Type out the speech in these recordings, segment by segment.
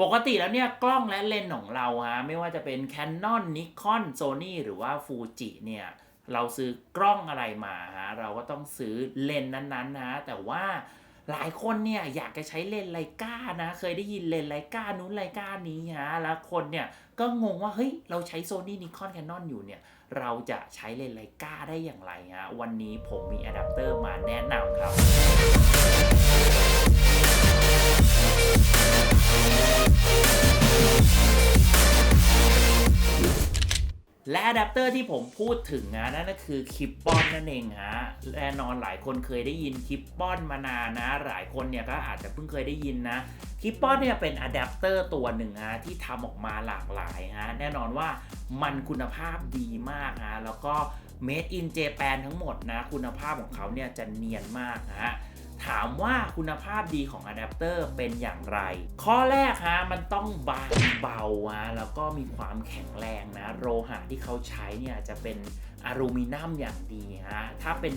ปกติแล้วเนี่ยกล้องและเลนส์ของเราฮะไม่ว่าจะเป็น Canon Nikon Sony หรือว่า Fuji เนี่ยเราซื้อกล้องอะไรมาฮะเราก็ต้องซื้อเลนส์นั้นๆนะแต่ว่าหลายคนเนี่ยอยากจะใช้เลนส์ไลกานะ เคยได้ยินเลนส์ไลกานู้นไลกานี้ฮะแล้วคนเนี่ยก็งงว่าเฮ้ยเราใช้ Sony Nikon Canon อยู่เนี่ยเราจะใช้เลนส์ไลกาได้อย่างไรฮะวันนี้ผมมีอะแดปเตอร์มาแนะนำครับ และอะแดปเตอร์ที่ผมพูดถึงนะนั่นก็คือคลิปปอนนั่นเองฮะแน่นอนหลายคนเคยได้ยินคลิปปอนมานานนะ หลายคนเนี่ยก็อาจจะเพิ่งเคยได้ยินนะคลิปปอนเนี่ยเป็นอะแดปเตอร์ตัวหนึ่งฮะที่ทำออกมาหลากหลายฮะแน่นอนว่ามันคุณภาพดีมากฮะแล้วก็ made in Japan ทั้งหมดนะ คุณภาพของเขาเนี่ยจะเนียนมากฮะ ถามว่าคุณภาพดีของอะแดปเตอร์เป็นอย่างไร ข้อแรกฮะมันต้องบางเบาฮะแล้วก็มีความแข็งแรงนะ โลหะที่เขาใช้เนี่ยจะเป็นอลูมิเนียมอย่างดีฮะถ้าเป็น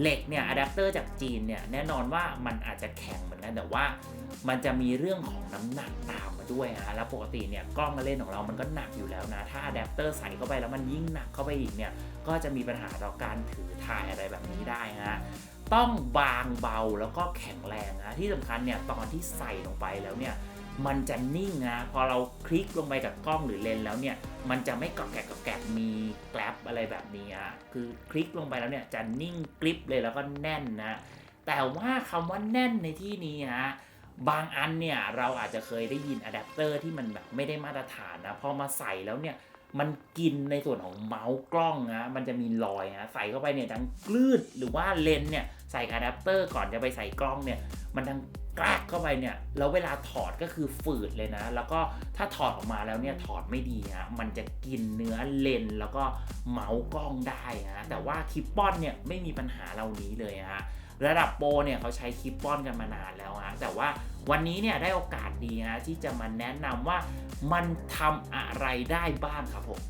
เหล็กเนี่ยอะแดปเตอร์จากจีนเนี่ยแน่นอนว่ามันอาจจะแข็งเหมือนกันแต่ว่ามันจะมีเรื่องของน้ำหนักตามมาด้วยฮะแล้วปกติเนี่ยกล้องเล่นของเรามันก็หนักอยู่แล้วนะ ถ้าอะแดปเตอร์ใส่เข้าไปแล้วมันยิ่งหนักเข้าไปอีกเนี่ยก็จะมีปัญหาต่อการถือถ่ายอะไรแบบนี้ได้ฮะ ต้องบางเบาแล้วก็แข็งแรงนะที่สำคัญเนี่ยตอนที่ใส่ลงไปแล้วเนี่ยมันจะนิ่งนะพอเราคลิกลงไปกับกล้องหรือเลนแล้วเนี่ยมันจะไม่กรอกแกกกรอกแกกมีแกลบอะไรแบบนี้อะคือคลิกลงไปแล้วเนี่ยจะนิ่งกริบเลยแล้วก็แน่นนะแต่ว่าคำว่าแน่นในที่นี้ฮะบางอันเนี่ยเราอาจจะเคยได้ยินอะแดปเตอร์ที่มันแบบไม่ได้มาตรฐานนะพอมาใส่แล้วเนี่ยมันกินในส่วนของเมาส์กล้องนะมันจะมีรอยนะใส่เข้าไปเนี่ยทั้งกลืดหรือว่าเลนเนี่ย ใส่อะแดปเตอร์ก่อนจะไปใส่กล้องเนี่ย มันทั้งกรากเข้าไปเนี่ย แล้วเวลาถอดก็คือฝืดเลยนะ แล้วก็ถ้าถอดออกมาแล้วเนี่ยถอดไม่ดีฮะ มันจะกินเนื้อเลนแล้วก็เมาส์กล้องได้ฮะ แต่ว่าคลิปปอนเนี่ยไม่มีปัญหาเหล่านี้เลยฮะ ระดับโปรเนี่ยเขาใช้คลิปปอนกันมานานแล้วฮะ แต่ว่าวันนี้เนี่ยได้โอกาสดีฮะที่จะมาแนะนำว่ามันทำอะไรได้บ้างครับผม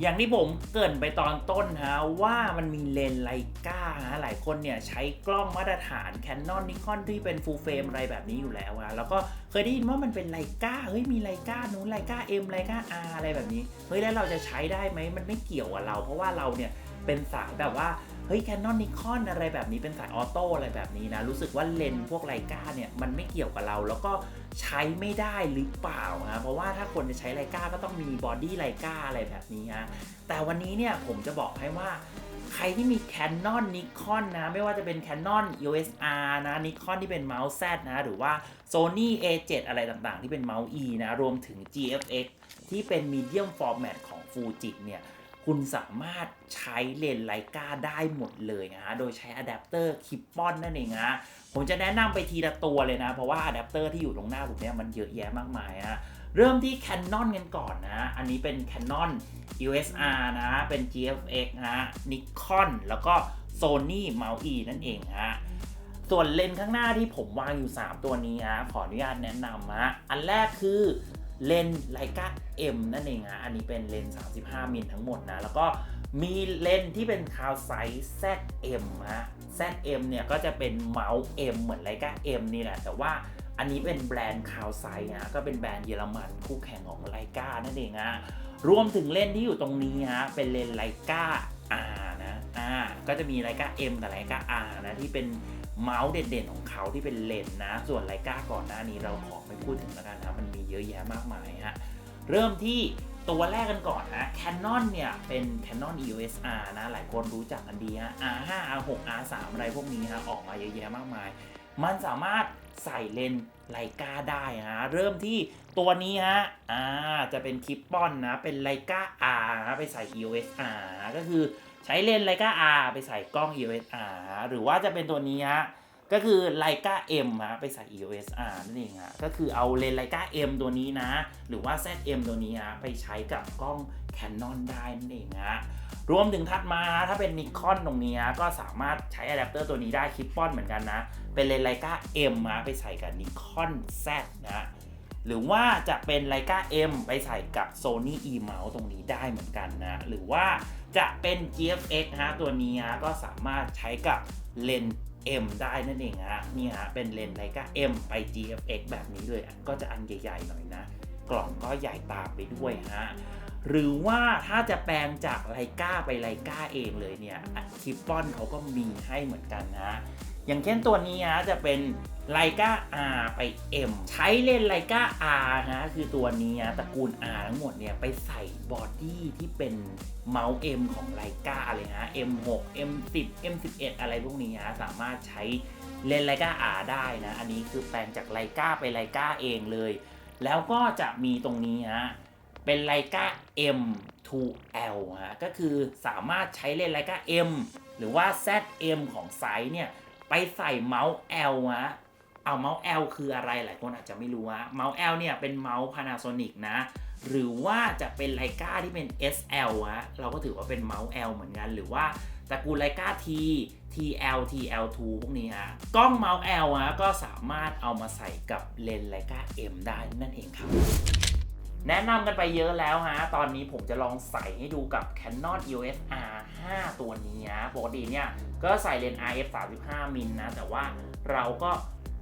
อย่างที่ผมเกรินไปตอนต้นฮะว่ามันมีเลนส์ไลกาฮะหลายคนเนี่ยใช้กล้องมาตรฐานแคนนอนนิคอนที่เป็นฟูลเฟรมอะไรแบบนี้อยู่แล้วอะแล้วก็เคยได้ยินว่ามันเป็นไลกาเฮ้ยมีไลกานู้นไลกาเอ็มไลกาอาร์อะไรแบบนี้เฮ้ยแล้วเราจะใช้ได้ไหมมันไม่เกี่ยวกับเรา เพราะว่าเราเนี่ยเป็นสายแบบว่า เฮ้ย Canon Nikon อะไรแบบนี้เป็นสายออโต้อะไรแบบนี้นะ รู้สึกว่าเลนส์พวกไลกาเนี่ยมันไม่เกี่ยวกับเรา แล้วก็ใช้ไม่ได้หรือเปล่าฮะเพราะว่าถ้าคนจะใช้ไลกาก็ต้องมีบอดี้ไลกาอะไรแบบนี้ฮะแต่วันนี้เนี่ยผมจะบอกให้ว่าใครที่มี Canon Nikon นะ ไม่ว่าจะเป็น Canon EOS R นะ Nikon ที่เป็นเมาส์ Z นะ หรือว่า Sony A7 อะไรต่างๆ ที่เป็นเมาส์ E นะ รวมถึง GFX ที่เป็น Medium Format ของ Fuji เนี่ย คุณสามารถใช้เลนส์ไลกาได้หมดเลยนะฮะ โดยใช้อะแดปเตอร์คิปปอนนั่นเองฮะ ผมจะแนะนำไปทีละตัวเลยนะ เพราะว่าอะแดปเตอร์ที่อยู่ตรงหน้าผมเนี่ยมันเยอะแยะมากมายฮะ เริ่มที่ Canon กันก่อนนะ อันนี้เป็น Canon EOS R นะ เป็น GFX นะ Nikon แล้วก็ Sony Mouse นั่นเองฮะส่วนเลนส์ข้างหน้าที่ผมวางอยู่ 3 ตัวนี้ฮะขออนุญาตแนะนำฮะอันแรกคือ เลนส์ไลกา M นั่นเองฮะอันนี้เป็นเลนส์ 35 มิลทั้งหมดนะ แล้วก็มีเลนส์ที่เป็นคาวไซส์ ZM ฮะ ZM เนี่ยก็จะเป็นเมาส์ M เหมือนไลกา M นี่แหละ แต่ว่าอันนี้เป็นแบรนด์คาวไซฮะก็เป็นแบรนด์เยอรมันคู่แข่งของไลกานั่นเองฮะ รวมถึงเลนส์ที่อยู่ตรงนี้ฮะ เป็นเลนส์ไลกา R นะ R ก็จะมีไลกา M กับไลกา R นะที่เป็นเมาส์เด่นๆของเขาที่เป็นเลนส์นะ ส่วนไลกาก่อนหน้านี้เราขอไม่พูดถึงแล้วกันนะ มันมีเยอะแยะมากมายฮะ เริ่มที่ตัวแรกกันก่อนนะ Canon เนี่ย เป็น Canon EOS R นะ หลายคนรู้จักกันดีฮะ R5 R6 R3 อะไรพวกนี้ฮะ ออกมาเยอะแยะมากมาย มันสามารถใส่เลนส์ไลกาได้ฮะเริ่มที่ตัวนี้ฮะอ่าจะเป็นคลิปปอนนะ เป็นไลกา R นะไปใส่ EOS R ก็คือใช้เลนส์ไลกา R ไปใส่กล้อง EOS R หรือว่าจะเป็นตัวนี้ฮะก็คือไลกา M ฮะไปใส่ EOS R นั่นเองฮะก็คือเอาเลนส์ไลกา M ตัวนี้นะ หรือว่า ZM ตัวนี้ฮะไปใช้กับกล้อง Canon ได้นั่นเองฮะ รวมถึงถัดมาถ้าเป็นนิคอนตรงนี้ฮะก็สามารถใช้อะแดปเตอร์ตัวนี้ได้คลิปปอนเหมือนกันนะ เป็นเลนไลกา M มาไปใส่กับนิคอน Z นะหรือว่าจะเป็นไลกา M ไปใส่กับ Sony E Mouse ตรงนี้ได้เหมือนกันนะ หรือว่าจะเป็น GFX ฮะตัวนี้ฮะก็สามารถใช้กับเลน M ได้นั่นเองฮะนี่ฮะเป็นเลนไลกา M ไป GFX แบบนี้เลยก็จะอันใหญ่ๆหน่อยนะ กล่องก็ใหญ่ตามไปด้วยฮะ หรือว่าถ้าจะแปลงจากไลกาไปไลกาเองเลยเนี่ยคลิปปอนเขาก็มีให้เหมือนกันนะ อย่างเช่นตัวนี้ฮะจะเป็นไลกา R ไป M ใช้เลนไลกา R นะคือตัวนี้ฮะตระกูล R ทั้งหมดเนี่ยไปใส่บอดี้ที่เป็นเมาส์ M ของไลกาเลยฮะ M6 M10 M11 อะไรพวกนี้ฮะสามารถใช้เลนไลกา R ได้นะ อันนี้คือแปลงจากไลกาไปไลกาเองเลย แล้วก็จะมีตรงนี้ฮะ เป็นไลกา M to L ฮะก็คือสามารถใช้เลนไลกา M หรือว่า ZM ของไซส์เนี่ย ไปใส่เมาส์ L ฮะเอาเมาส์ L คืออะไรหลายคนอาจจะไม่รู้ฮะเมาส์ L เนี่ยเป็นเมาส์ Panasonic นะหรือว่าจะเป็นไลกาที่เป็น SL ฮะ เราก็ถือว่าเป็นเมาส์ L เหมือนกัน หรือว่าตระกูลไลกา T TL TL2 พวกนี้ฮะ กล้องเมาส์ L ฮะ ก็สามารถเอามาใส่กับเลนส์ไลกา M ได้นั่นเองครับ แนะนำกันไปเยอะแล้วฮะ ตอนนี้ผมจะลองใส่ให้ดูกับ Canon EOS R5 ตัวนี้นะปกติเนี่ยก็ใส่เลนส์ RF 35มิลนะ แต่ว่าเราก็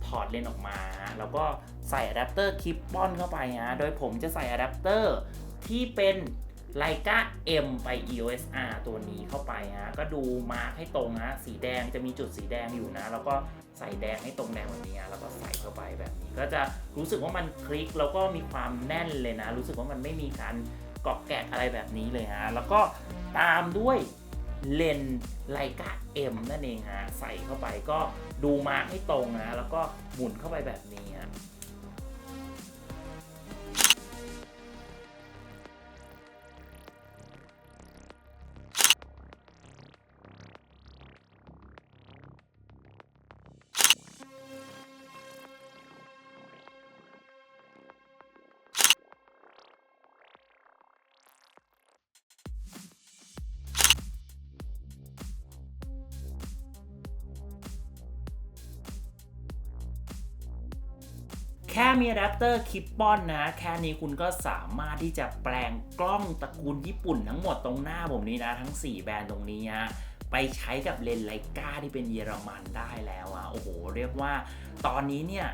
ถอดเลนส์ออกมาฮะแล้วก็ใส่อะแดปเตอร์คลิปปอนเข้าไปฮะโดยผมจะใส่อะแดปเตอร์ที่เป็น ไลกา M ไป EOS R ตัวนี้เข้าไปฮะ ก็ดูมาร์คให้ตรงฮะ สีแดงจะมีจุดสีแดงอยู่นะ แล้วก็ใส่แดงให้ตรงแดงแบบนี้แล้วก็ใส่เข้าไปแบบนี้ ก็จะรู้สึกว่ามันคลิกแล้วก็มีความแน่นเลยนะ รู้สึกว่ามันไม่มีการเกาะแกะอะไรแบบนี้เลยฮะ แล้วก็ตามด้วยเลนไลกา M นั่นเองฮะ ใส่เข้าไปก็ดูมาร์คให้ตรงนะ แล้วก็หมุนเข้าไปแบบนี้ฮะ แค่มีอะแดปเตอร์คลิปปอนนะ แค่นี้คุณก็สามารถที่จะแปลงกล้องตระกูลญี่ปุ่นทั้งหมดตรงหน้าผมนี้นะ ทั้ง 4 แบรนด์ตรงนี้ฮะ ไปใช้กับเลนส์ไลกาที่เป็นเยอรมันได้แล้วอะโอ้โห เรียกว่าตอนนี้เนี่ย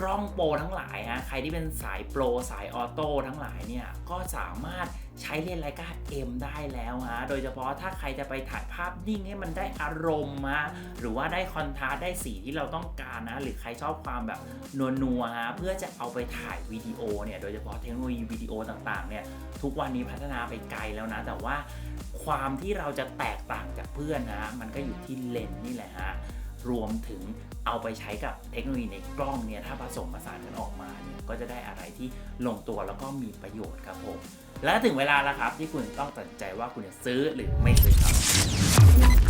กล้องโปรทั้งหลายฮะใครที่เป็นสายโปรสายออโต้ทั้งหลายเนี่ยก็สามารถใช้เลนส์ไลกา M ได้แล้วฮะโดยเฉพาะถ้าใครจะไปถ่ายภาพนิ่งให้มันได้อารมณ์ฮะหรือว่าได้คอนทราสต์ได้สีที่เราต้องการนะ หรือใครชอบความแบบนัวๆฮะเพื่อจะเอาไปถ่ายวิดีโอเนี่ยโดยเฉพาะเทคโนโลยีวิดีโอต่างๆเนี่ยทุกวันนี้พัฒนาไปไกลแล้วนะ แต่ว่า ความที่เราจะแตกต่างจากเพื่อนนะมันก็อยู่ที่เลนส์นี่แหละฮะรวมถึงเอาไปใช้กับเทคโนโลยีในกล้องเนี่ยถ้าผสมผสานกันออกมาเนี่ยก็จะได้อะไรที่ลงตัวแล้วก็มีประโยชน์ครับผมและถึงเวลาแล้วครับที่คุณต้องตัดใจว่าคุณจะซื้อหรือไม่ซื้อครับ